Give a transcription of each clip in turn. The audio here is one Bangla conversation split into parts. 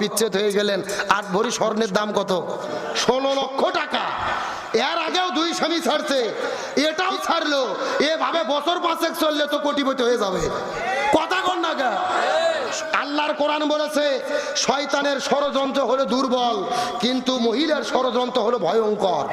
বিচ্ছেদ হয়ে গেলেন। আট ভরি স্বর্ণের দাম কত? ষোলো লক্ষ টাকা। এর আগেও দুই স্বামী ছাড়ছে। এটাও ছাড়লো। এভাবে বছর পাঁচেক চললে তো কোটিপতি হয়ে যাবে। কথা কর না গা আল্লাহর কোরআন বলেছে, শয়তানের ষড়যন্ত্র হলো দুর্বল, কিন্তু মহিলার ষড়যন্ত্র হলো ভয়ঙ্কর।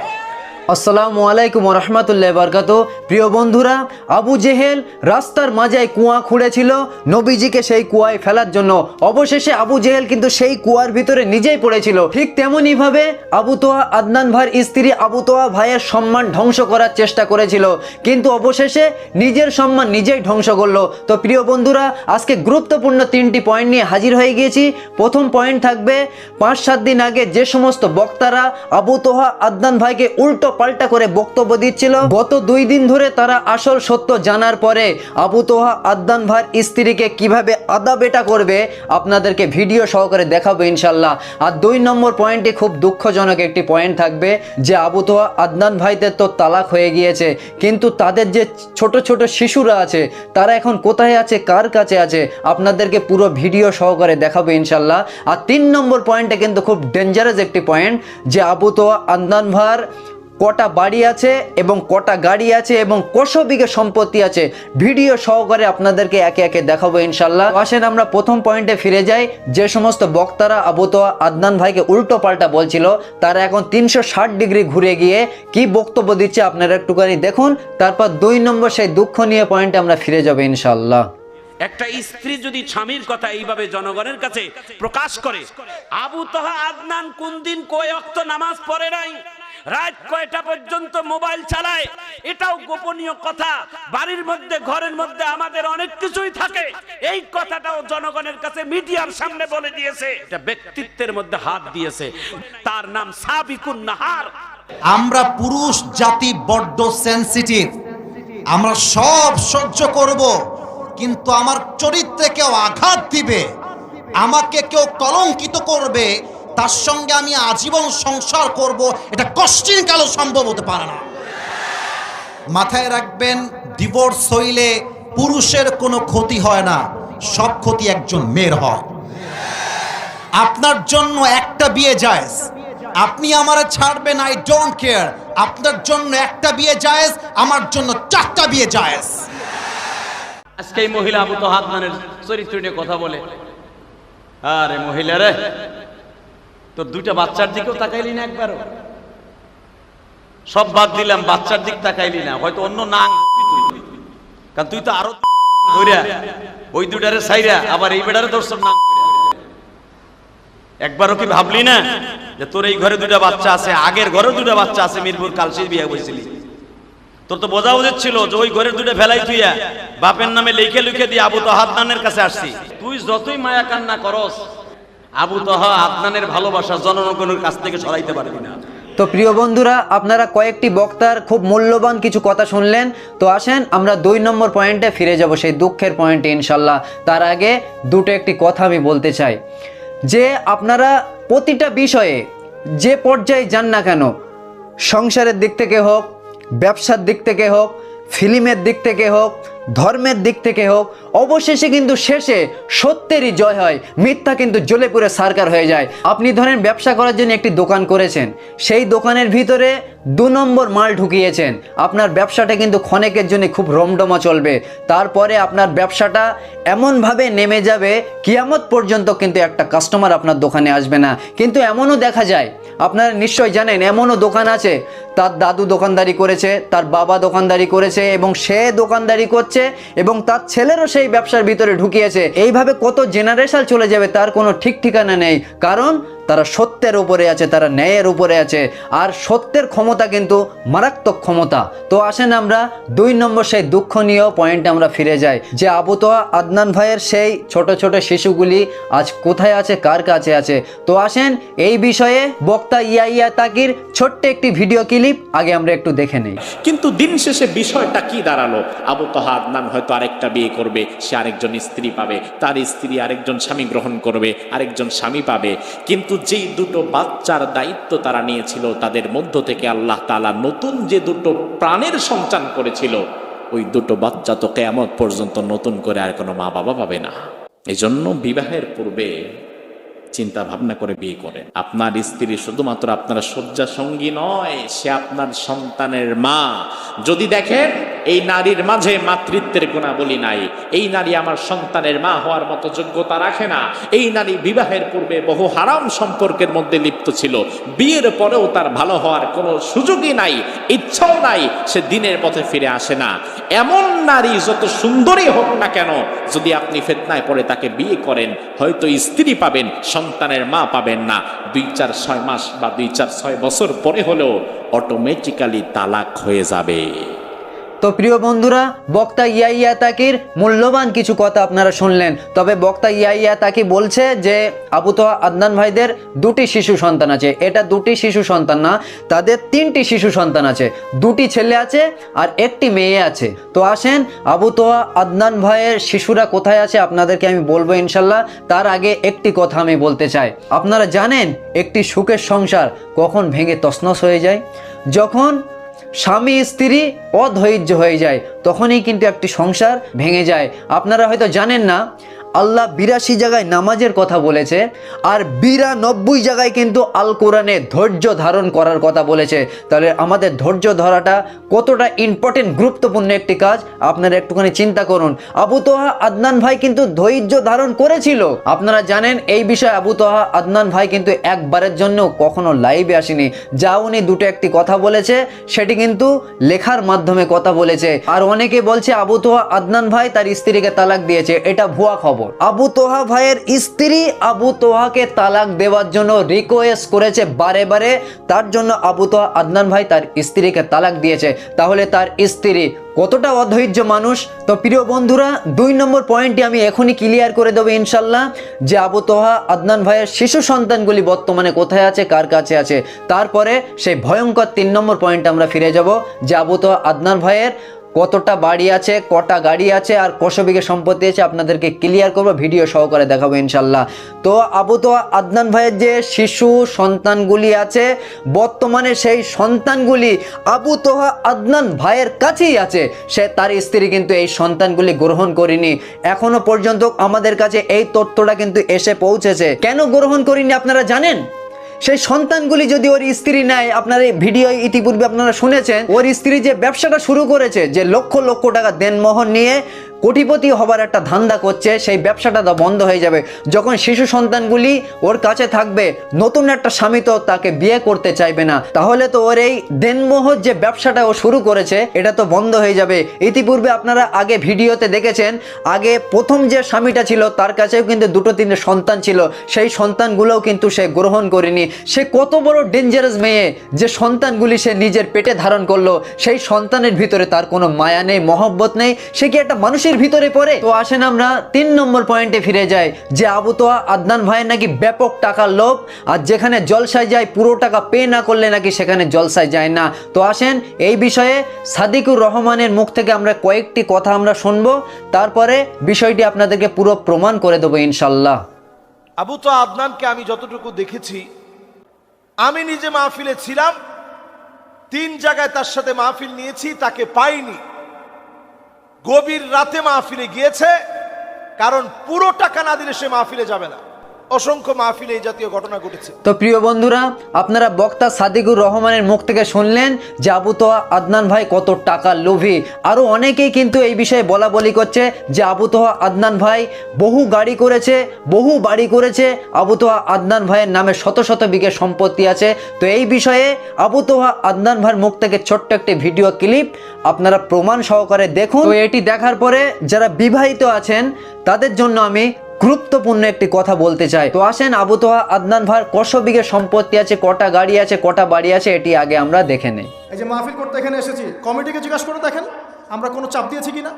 আসসালামু আলাইকুম রহমতুল্লাহ বরকাত প্রিয় বন্ধুরা, আবু জেহেল রাস্তার মাঝায় কুয়া খুঁড়েছিল। নবীজিকে সেই কুয়ায় ফেলার জন্য। অবশেষে আবু জেহেল কিন্তু সেই কুয়ার ভিতরে নিজেই পড়েছিল। ঠিক তেমনই ভাবে আবু তোয়া আদনান ভাইয়ের স্ত্রী আবু তোয়া ভাইয়ের সম্মান ধ্বংস করার চেষ্টা করেছিল। কিন্তু অবশেষে নিজের সম্মান নিজেই ধ্বংস করল। তো প্রিয় বন্ধুরা, আজকে গুরুত্বপূর্ণ তিনটি পয়েন্ট নিয়ে হাজির হয়ে গিয়েছি। প্রথম পয়েন্ট থাকবে, পাঁচ সাত দিন আগে যে সমস্ত বক্তারা আবু তোহা আদনান ভাইকে উল্টো পাল্টা করে বক্তব্য দিচ্ছিল। গত দুই দিন ধরে তারা আসল সত্য জানার পরে আবু তোহা আদান ভাইয়ের স্ত্রীকে কীভাবে আদা বেটা করবে আপনাদেরকে ভিডিও সহকারে দেখাবো ইনশাল্লাহ। আর দুই নম্বর পয়েন্টে খুব দুঃখজনক একটি পয়েন্ট থাকবে যে আবু তোহা আদনান ভাইদের তো তালাক হয়ে গিয়েছে, কিন্তু তাদের যে ছোট ছোট শিশুরা আছে, তারা এখন কোথায় আছে, কার কাছে আছে, আপনাদেরকে পুরো ভিডিও সহকারে দেখাবো ইনশাল্লাহ। আর তিন নম্বর পয়েন্টে কিন্তু খুব ডেঞ্জারাস একটি পয়েন্ট যে আবু তোয়া আদনান ভার কটা বাড়ি আছে এবং কটা গাড়ি আছে এবং কশো বিঘে সম্পত্তি আছে। ভিডিও সহকারে আপনাদেরকে একে একে দেখাবো ইনশাল্লাহ। আসেন আমরা প্রথম পয়েন্টে ফিরে যাই। যে সমস্ত বক্তারা আবুতোয়া আদনান ভাইকে উল্টো পাল্টা বলছিল, তারা এখন তিনশো ষাট ডিগ্রি ঘুরে গিয়ে কি বক্তব্য দিচ্ছে আপনারা একটুখানি দেখুন। তারপর দুই নম্বর সেই দুঃখ নিয়ে পয়েন্টে আমরা ফিরে যাব ইনশাল্লাহ। একটা স্ত্রী যদি স্বামীর কথা এইভাবে জনগণের কাছে প্রকাশ করে, আবু তহা আদনান কোন দিন কয় অক্ত নামাজ পড়ে নাই? রাত কয়টা পর্যন্ত মোবাইল চালায়? এটাও গোপনীয় কথা। বাড়ির মধ্যে, ঘরের মধ্যে আমাদের অনেক কিছুই থাকে। এই কথাটাও জনগণের কাছে মিডিয়ার সামনে বলে দিয়েছে। এটা ব্যক্তিত্বের মধ্যে হাত দিয়েছে। তার নাম সাবিকুন নাহার। আমরা পুরুষ, জাতি বড্ড সেন্সিটিভ আমরা সব সহ্য করব, কিন্তু আমার চরিত্রে কেউ আঘাত দিবে, আমাকে কেউ কলঙ্কিত করবে তার সঙ্গে আমি আজীবন সংসার করব, এটা কষ্টিন কালো সম্ভব হতে পারে না। মাথায় রাখবেন ডিভোর্স হইলে পুরুষের কোনো ক্ষতি হয় না, সব ক্ষতি একজন মেয়ের হয়। আপনার জন্য একটা বিয়ে জায়েজ। আপনি আমারে ছাড়বেন আই ডোন্ট কেয়ার আপনার জন্য একটা বিয়ে জায়েজ, আমার জন্য চারটা বিয়ে জায়েজ। আজকে এই মহিলা আবু তো হাতমানের চরিত্র নিয়ে কথা বলে। আরে মহিলা রে। তোর দুইটা বাচ্চার দিকেও তাকাইলি না একবারও? সব বাদ দিলাম, বাচ্চার দিক তাকাইলি না। হয়তো অন্য নাং কারণ তুই তো আরও ধরিয়া ওই দুটারে সাইরা আবার এই বেটারে দর্শন নাং। একবারও কি ভাবলি না যে তোর এই ঘরে দুটা বাচ্চা আছে, আগের ঘরে দুটা বাচ্চা আছে, মিরপুর কালসির বিয়ে বলছিলি তোর তো বোঝা উচিত ছিল যে ওই ঘরের দুটো ফেলাই তুইয়া বাপের নামে লিখে লিখে দিয়ে আবু তহা আদনানের কাছে আসছি। তুই যতই মায়া কান্না করস আবু তহা আদনানের ভালোবাসা জনগণের কাছ থেকে সরাইতে পারবি না। তো প্রিয় বন্ধুরা, আপনারা কয়েকটি বক্তার খুব মূল্যবান কিছু কথা শুনলেন। তো আসেন, আমরা দুই নম্বর পয়েন্টে ফিরে যাব, সেই দুঃখের পয়েন্টে, ইনশাল্লাহ। তার আগে দুটো একটি কথা আমি বলতে চাই। যে আপনারা প্রতিটা বিষয়ে যে পর্যায়ে যান না কেন, সংসারের দিক থেকে হোক, ব্যবসার দিক থেকে হোক, ফিল্মের দিক থেকে হোক ধর্মের দিক থেকে হোক, অবশেষে কিন্তু শেষে সত্যেরই জয় হয়। মিথ্যা কিন্তু জ্বলে পুরে সারকার হয়ে যায়। আপনি ধরেন ব্যবসা করার জন্য একটি দোকান করেছেন। সেই দোকানের ভিতরে দু নম্বর মাল ঢুকিয়েছেন। আপনার ব্যবসাটা কিন্তু ক্ষণেকের জন্য খুব রমডমা চলবে। তারপরে আপনার ব্যবসাটা এমনভাবে নেমে যাবে, কিয়ামত পর্যন্ত কিন্তু একটা কাস্টমার আপনার দোকানে আসবে না। কিন্তু এমনও দেখা যায়, আপনারা নিশ্চয় জানেন, এমনও দোকান আছে। তার দাদু দোকানদারি করেছে, তার বাবা দোকানদারি করেছে এবং সে দোকানদারি করছে এবং তার ছেলেরও সেই ব্যবসার ভিতরে ঢুকিয়েছে। এইভাবে কত জেনারেশন চলে যাবে তার কোনো ঠিক ঠিকানা নেই। কারণ তারা সত্যের উপরে আছে, তারা ন্যায়ের উপরে আছে, আর সত্যের ক্ষমতা কিন্তু মারাত্মক ক্ষমতা। তো আসেন আমরা দুই নম্বর সেই দুঃখনীয় পয়েন্টে আমরা ফিরে যাই, যে আবু তোয়া আদনান ভাইয়ের সেই ছোট ছোট শিশুগুলি আজ কোথায় আছে, কার কাছে আছে? তো আসেন এই বিষয়ে বক্তা ইয়া ইয়া তাকির ছোট্ট একটি ভিডিও ক্লিপ আগে আমরা একটু দেখে নেই। কিন্তু দিন শেষে বিষয়টা কি দাঁড়াল? আবু তহা আদনান হয়তো আরেকটা বিয়ে করবে, সে আরেকজন স্ত্রী পাবে, তার স্ত্রী আরেকজন স্বামী গ্রহণ করবে, আরেকজন স্বামী পাবে। কিন্তু যেই দুটো বাচ্চার দায়িত্ব তারা নিয়েছিল, তাদের মধ্য থেকে আল্লাহ তাআলা নতুন যে দুটো প্রাণের সঞ্চান করেছিল, ওই দুটো বাচ্চা তো কেয়ামত পর্যন্ত নতুন করে আর কোনো মা বাবা পাবে না। এই জন্য বিবাহের পূর্বে চিন্তা ভাবনা করে বিয়ে করেন। আপনার স্ত্রী শুধুমাত্র আপনার শয্যা সঙ্গী নয়, সে আপনার সন্তানের মা। যদি দেখেন এই নারীর মাঝে মাতৃত্বের গুণাবলী নাই। এই নারী আমার সন্তানের মা হওয়ার মতো যোগ্যতা রাখে না। এই নারী বিবাহের পূর্বে বহু হারাম সম্পর্কের মধ্যে লিপ্ত ছিল। বিয়ের পরেও তার ভালো হওয়ার কোনো সুযোগই নাই, ইচ্ছাও নাই, সে দিনের পথে ফিরে আসে না। এমন নারী যত সুন্দরী হোক না কেন, যদি আপনি ফেতনায় পড়ে তাকে বিয়ে করেন, হয়তো স্ত্রী পাবেন, সন্তানের মা পাবেন না। দুই চার ছয় মাস বা দুই চার ছয় বছর পরে হলেও অটোমেটিক্যালি তালাক হয়ে যাবে। তো প্রিয় বন্ধুরা, বক্তা ইয়াইয়া তাকির মূল্যবান কিছু কথা আপনারা শুনলেন। তবে বক্তা ইয়াইয়া তাকি বলছে যে, আবু তোহা আদনান ভাইদের দুটি শিশু সন্তান আছে। এটা দুটি শিশু সন্তান না, তাদের তিনটি শিশু সন্তান আছে। দুটি ছেলে আছে আর একটি মেয়ে আছে। তো আসেন, আবু তোহা আদনান ভাইয়ের শিশুরা কোথায় আছে আপনাদেরকে আমি বলব ইনশাল্লাহ। তার আগে একটি কথা আমি বলতে চাই। আপনারা জানেন, একটি সুখের সংসার কখন ভেঙে তসনস হয়ে যায়? যখন স্বামী, স্ত্রী অধৈর্য হয়ে যায়, তখনই কিন্তু একটি সংসার ভেঙে যায়। আপনারা হয়তো জানেন না আল্লাহ বিরাশি জায়গায় নামাজের কথা বলেছে আর বিরানব্বই জায়গায় কিন্তু আল কোরআনে ধৈর্য ধারণ করার কথা বলেছে। তাহলে আমাদের ধৈর্য ধরাটা কতটা ইম্পর্টেন্ট গুরুত্বপূর্ণ একটি কাজ? আপনারা একটুখানি চিন্তা করুন। আবু তোহা আদনান ভাই কিন্তু ধৈর্য ধারণ করেছিল। আপনারা জানেন এই বিষয়ে আবু তোহা আদনান ভাই কিন্তু একবারের জন্য কখনো লাইভে আসেনি। যা উনি দুটো একটি কথা বলেছে, সেটি কিন্তু লেখার মাধ্যমে কথা বলেছে। আর অনেকে বলছে আবু তোহা আদনান ভাই তার স্ত্রীকে তালাক দিয়েছে। এটা ভুয়া খবর। আবু তোহা ভাইয়ের স্ত্রী আবু তোহাকে তালাক দেওয়ার জন্য রিকোয়েস্ট করেছে বারে বারে। তার জন্য আবু তোহা আদনান ভাই তার স্ত্রীকে তালাক দিয়েছে। তাহলে তার স্ত্রী কতটা অধৈর্য মানুষ? তো প্রিয় বন্ধুরা, দুই নম্বর পয়েন্টটি আমি এখনই ক্লিয়ার করে দেবো ইনশাল্লাহ, যে আবু তোহা আদনান ভাইয়ের শিশু সন্তানগুলি বর্তমানে কোথায় আছে, কার কাছে আছে। তারপরে সেই ভয়ঙ্কর তিন নম্বর পয়েন্ট আমরা ফিরে যাব, যে আবু তোহা আদনান ভাইয়ের কতটা বাড়ি আছে, কটা গাড়ি আছে আর কশো বিঘে সম্পত্তি আছে আপনাদেরকে ক্লিয়ার করব ভিডিও সহকারে দেখাবো ইনশাল্লাহ তো আবু তো আদনান ভাইয়ের যে শিশু সন্তানগুলি আছে, বর্তমানে সেই সন্তানগুলি আবু তোহা আদনান ভাইয়ের কাছেই আছে। সে তার স্ত্রী কিন্তু এই সন্তানগুলি গ্রহণ করিনি। এখনও পর্যন্ত আমাদের কাছে এই তথ্যটা কিন্তু এসে পৌঁছেছে। কেন গ্রহণ করিনি আপনারা জানেন? সেই সন্তানগুলি যদি ওর স্ত্রী নেয়, আপনার এই ভিডিও ইতিপূর্বে আপনারা শুনেছেন, ওর স্ত্রী যে ব্যবসাটা শুরু করেছে, যে লক্ষ লক্ষ টাকা দেনমোহন নিয়ে কোটিপতি হবার একটা ধান্দা করছে, সেই ব্যবসাটা তো বন্ধ হয়ে যাবে। যখন শিশু সন্তানগুলি ওর কাছে থাকবে, নতুন একটা স্বামী তো তাকে বিয়ে করতে চাইবে না। তাহলে তো ওর এই দেনমোহর যে ব্যবসাটা ও শুরু করেছে, এটা তো বন্ধ হয়ে যাবে। ইতিপূর্বে আপনারা আগে ভিডিওতে দেখেছেন, আগে প্রথম যে স্বামীটা ছিল, তার কাছেও কিন্তু দুটো তিনটে সন্তান ছিল। সেই সন্তানগুলোও কিন্তু সে গ্রহণ করেনি। সে কত বড় ডেঞ্জারাস মেয়ে, যে সন্তানগুলি সে নিজের পেটে ধারণ করল। সেই সন্তানের ভিতরে তার কোনো মায়া নেই, মহব্বত নেই। সে কি একটা মানুষের ভিতরে পড়ে। তো আসেন আমরা তিন নম্বর পয়েন্টে ফিরে যাই, যে আবু তোয়া আদনান ভাইয়ের নাকি ব্যাপক টাকার লোভ, আর যেখানে জলসায় যায় পুরো টাকা পে না করলে নাকি সেখানে জলসায় যায় না। তো আসেন এই বিষয়ে সাদিকুর রহমানের মুখ থেকে আমরা কয়েকটি কথা আমরা শুনব, তারপরে বিষয়টি আপনাদেরকে পুরো প্রমাণ করে দেবো ইনশাল্লাহ। আবু তো আদনানকে আমি যতটুকু দেখেছি, আমি নিজে মাহফিলে ছিলাম, তিন জায়গায় তার সাথে মাহফিল নিয়েছি, তাকে পাইনি। গভীর রাতে মাহফিলে গিয়েছে কারণ পুরো টাকা না দিলে সে মাহফিলে যাবে না। অসংখ্য মাহফিলে এই জাতীয় ঘটনা ঘটেছে। তো প্রিয় বন্ধুরা, আপনারা বক্তা সাদিকুর রহমানের মুখ থেকে শুনলেন যে আবু তোয়া আদনান ভাই কত টাকা লোভী। আরও অনেকেই কিন্তু এই বিষয়ে বলা বলি করছে যে আবু তোহা, আদনান ভাই বহু গাড়ি করেছে, বহু বাড়ি করেছে। আবু তোহা, আদনান ভাইয়ের নামে শত শত বিঘে সম্পত্তি আছে। তো এই বিষয়ে আবু তোহা, আদনান ভাইয়ের মুখ থেকে ছোট্ট একটি ভিডিও ক্লিপ আপনারা প্রমাণ সহকারে দেখুন। তো এটি দেখার পরে যারা বিবাহিত আছেন, তাদের জন্য আমি গুরুত্বপূর্ণ একটি কথা বলতে চাই। তো আসেন, আবু তোহা, আদনান ভাইয়ের কশো বিঘে সম্পত্তি আছে, কটা গাড়ি আছে, কটা বাড়ি আছে, এটি আগে আমরা দেখে নেই। এই যে মাহফিল করতে এখানে এসেছি, কমিটিকে জিজ্ঞাসা করে দেখেন, আমরা কোনো চাপ দিয়েছি কিনা?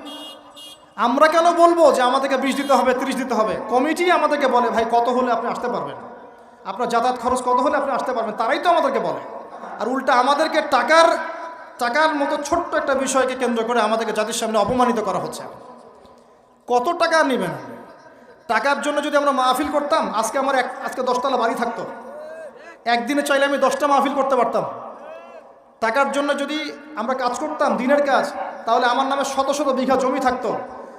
আমরা কেন বলব যে আমাদেরকে বিশ দিতে হবে, ত্রিশ দিতে হবে? কমিটি আমাদেরকে বলে, ভাই, কত হলে আপনি আসতে পারবেন? আপনার যাতায়াত খরচ কত হলে আপনি আসতে পারবেন? তারাই তো আমাদেরকে বলে। আর উল্টা আমাদেরকে টাকার টাকার মতো ছোট্ট একটা বিষয়কে কেন্দ্র করে আমাদেরকে জাতির সামনে অপমানিত করা হচ্ছে। কত টাকা নেবেন আপনি? টাকার জন্য যদি আমরা মাহফিল করতাম, আজকে আমার এক আজকে দশতলা বাড়ি থাকতো। একদিনে চাইলে আমি দশটা মাহফিল করতে পারতাম। টাকার জন্য যদি আমরা কাজ করতাম, দিনের কাজ, তাহলে আমার নামে শত শত বিঘা জমি থাকতো।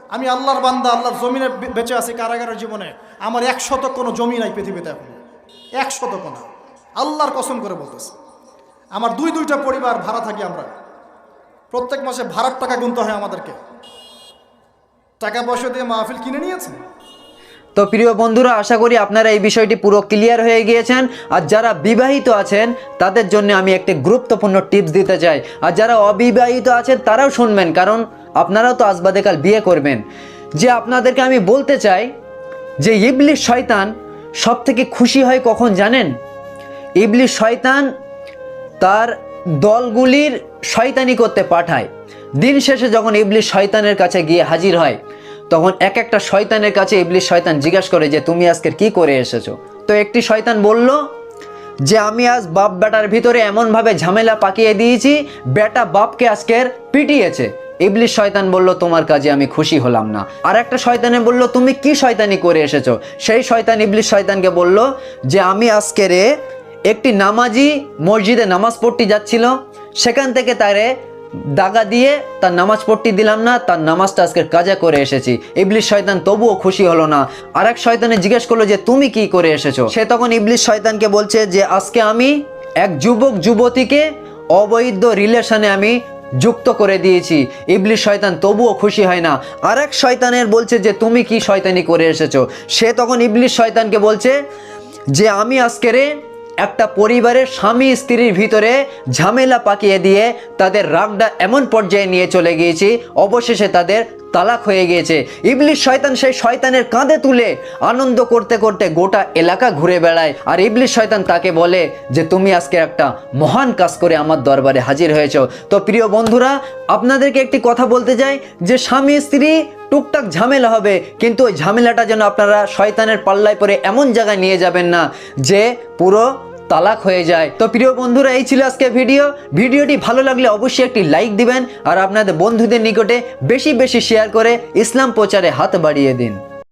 আমি আল্লাহর বান্দা, আল্লাহর জমিনে বেঁচে আছি কারাগারের জীবনে। আমার এক শতক কোনো জমি নাই পৃথিবীতে এখন। এক শতক না আল্লাহর কসম করে বলতেছে। আমার দুই দুইটা পরিবার ভাড়া থাকি আমরা। প্রত্যেক মাসে ভাড়ার টাকা গুনতে হয় আমাদেরকে। টাকা পয়সা দিয়ে মাহফিল কিনে নিয়েছে তো প্রিয় বন্ধুরা, আশা করি আপনারা এই বিষয়টি পুরো ক্লিয়ার হয়ে গিয়েছেন। আর যারা বিবাহিত আছেন, তাদের জন্য আমি একটি গুরুত্বপূর্ণ টিপস দিতে চাই। আর যারা অবিবাহিত আছেন, তারাও শুনবেন, কারণ আপনারাও তো আজবাদেকাল বিয়ে করবেন। যে আপনাদেরকে আমি বলতে চাই, যে ইবলিশ শয়তান সব থেকে খুশি হয় কখন জানেন? ইবলিশ শয়তান তার দলগুলির শয়তানি করতে পাঠায়। দিন শেষে যখন ইবলিশ শয়তানের কাছে গিয়ে হাজির হয় তখন এক একটা শয়তানের কাছে ইবলিশ শয়তান জিজ্ঞাসা করে যে, তুমি আজকের কি করে এসেছ? তো একটি শয়তান বলল, যে আমি আজ বাপ বেটার ভিতরে এমনভাবে ঝামেলা পাকিয়ে দিয়েছি, বেটা বাপকে আজকের পিটিয়েছে। ইবলিশ শয়তান বলল, তোমার কাজে আমি খুশি হলাম না। আর একটা শয়তানে বলল, তুমি কি শয়তানি করে এসেছ? সেই শয়তান ইবলিশ শয়তানকে বলল, যে আমি আজকের একটি নামাজি মসজিদে নামাজ পড়তে যাচ্ছিল, সেখান থেকে তারে দাগা দিয়ে তার নামাজ পড়তে দিলাম না, তার নামাজটা আজকে কাজা করে এসেছি। ইবলিশ শয়তান তবুও খুশি হলো না। আর এক শয়তানে জিজ্ঞেস করল যে, তুমি কি করে এসেছ? সে তখন ইবলিশ শয়তানকে বলছে যে, আজকে আমি এক যুবক যুবতীকে অবৈধ রিলেশনে আমি যুক্ত করে দিয়েছি। ইবলিশ শয়তান তবুও খুশি হয় না। আর এক শয়তানের বলছে যে, তুমি কি শয়তানি করে এসেছ? সে তখন ইবলিশ শয়তানকে বলছে যে, আমি আজকেরে একটা পরিবারের স্বামী স্ত্রীর ভিতরে ঝামেলা পাকিয়ে দিয়ে তাদের রাগটা এমন পর্যায়ে নিয়ে চলে গিয়েছি, অবশেষে তাদের তালাক হয়ে গিয়েছে। ইবলিশ শয়তান সেই শয়তানের কাঁধে তুলে আনন্দ করতে করতে গোটা এলাকা ঘুরে বেড়ায়। আর ইবলিশ শয়তান তাকে বলে যে, তুমি আজকে একটা মহান কাজ করে আমার দরবারে হাজির হয়েছো। তো প্রিয় বন্ধুরা, আপনাদেরকে একটি কথা বলতে চাই যে, স্বামী স্ত্রী টুকটাক ঝামেলা হবে, কিন্তু ওই ঝামেলাটা যেন আপনারা শয়তানের পাল্লায় পরে এমন জায়গায় নিয়ে যাবেন না যে পুরো তালাক হয়ে যায়। তো প্রিয় বন্ধুরা, এই ছিল আজকে ভিডিও। ভিডিওটি ভালো লাগলে অবশ্যই একটি লাইক দিবেন আর আপনাদের বন্ধুদের নিকটে বেশি বেশি শেয়ার করে ইসলাম প্রচারে হাত বাড়িয়ে দিন।